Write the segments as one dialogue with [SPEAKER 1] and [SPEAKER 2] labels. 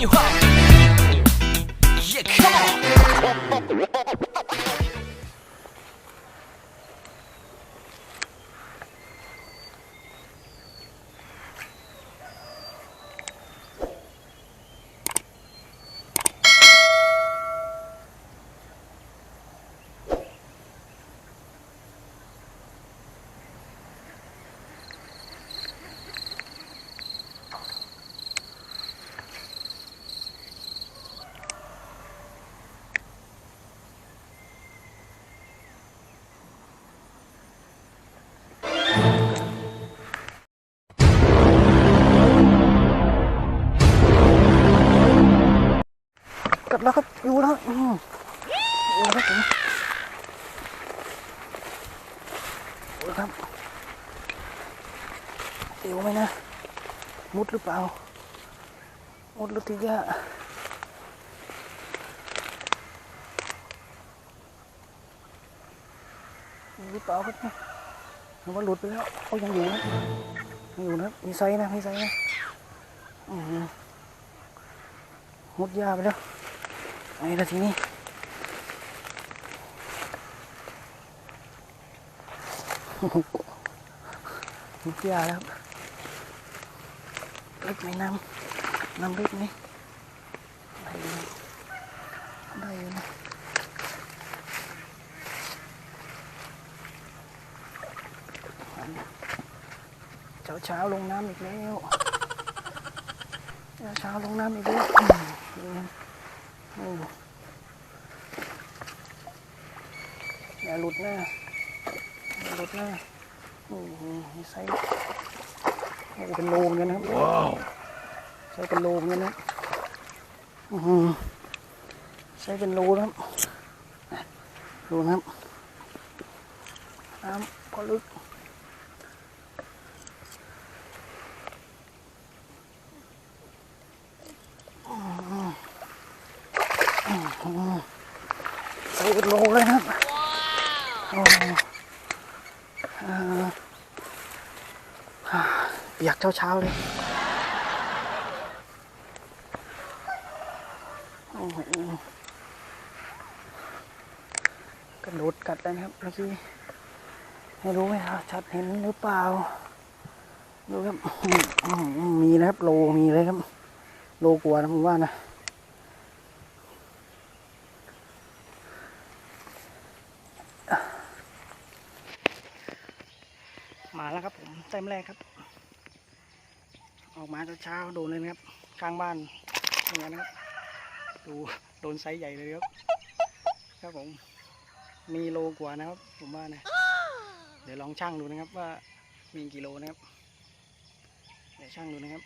[SPEAKER 1] 你坏。 โอ้ครับผมโอ้ครับเดี๋ยวไหมนะ มุดหรือเปล่า มุดหรือที่ยาหรือเปล่าครับเนี่ยหรือว่าหลุดไปแล้วเขายังอยู่นะยังอยู่นะ มีไซส์นะ มีไซส์นะอืมมุดยาไปแล้ว ไอ้ละทีนี้มุดยาแล้วครับลึกไหมน้ำน้ำลึกไหมได้ อยู่นะได้อยู่นะเช้าเช้าๆลงน้ำอีกแล้วเช้าเช้าๆลงน้ำอีกแล้วอืมดูนะโอ้อย่าหลุดนะอย่าหลุดนะโอ้โหมีไซส์โอ้เป็นโลเหมือนกันนะครับ
[SPEAKER 2] ว้าว
[SPEAKER 1] ใช้เป็นโลเหมือนกันนะอื้อหือใช้เป็นโลนะครับดูนะครับน้ำก็ลึกอื้อหืออื้อหือ ใช้เป็นโลเลยนะครับโอ้อ่าอ่าอยากเช้าๆเลยกระโดดกัดแล้วนะครับเมื่อกี้ไม่รู้ไหมครับชัดเห็นหรือเปล่า ดูครับมีนะครับโลมีเลยครับ โลกลัวนะผมว่านะ มาแล้วครับ ผมเต็มแรกครับ ออกมาเช้าๆโดนเลยนะครับข้างบ้านอย่างนั้นะครับ ดูโดนไซส์ใหญ่เลยครับ ครับผม มีโลกว่านะครับ ผมว่านะเดี๋ยวลองชั่งดูนะครับว่ามีกี่โลนะครับ เดี๋ยวชั่งดูนะครับ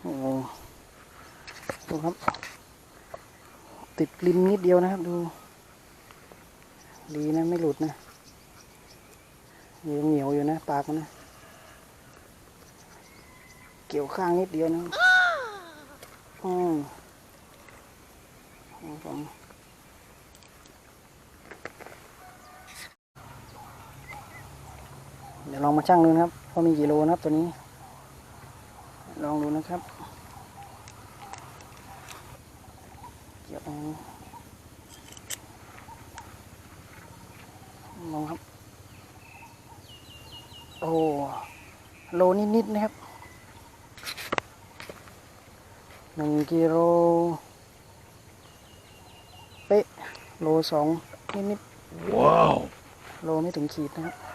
[SPEAKER 1] โอ้โหดูครับ ติดริมนิดเดียวนะครับดู ดีนะไม่หลุดนะยังเหนียวอยู่นะปากมันนะ เกี่ยวข้างนิดเดียวนะอืมครับผมเดี๋ยวลองมาชั่งดูนะครับว่ามีกี่โลนะครับตัวนี้ ลองดูนะครับเกี่ยว ตรงนี้ลองครับ โอ้โลนิดๆนะครับหนึ่งกิโลเป๊ะโลสองนิด
[SPEAKER 2] ว้าว
[SPEAKER 1] ๆโลไม่ถึงขีดนะครับ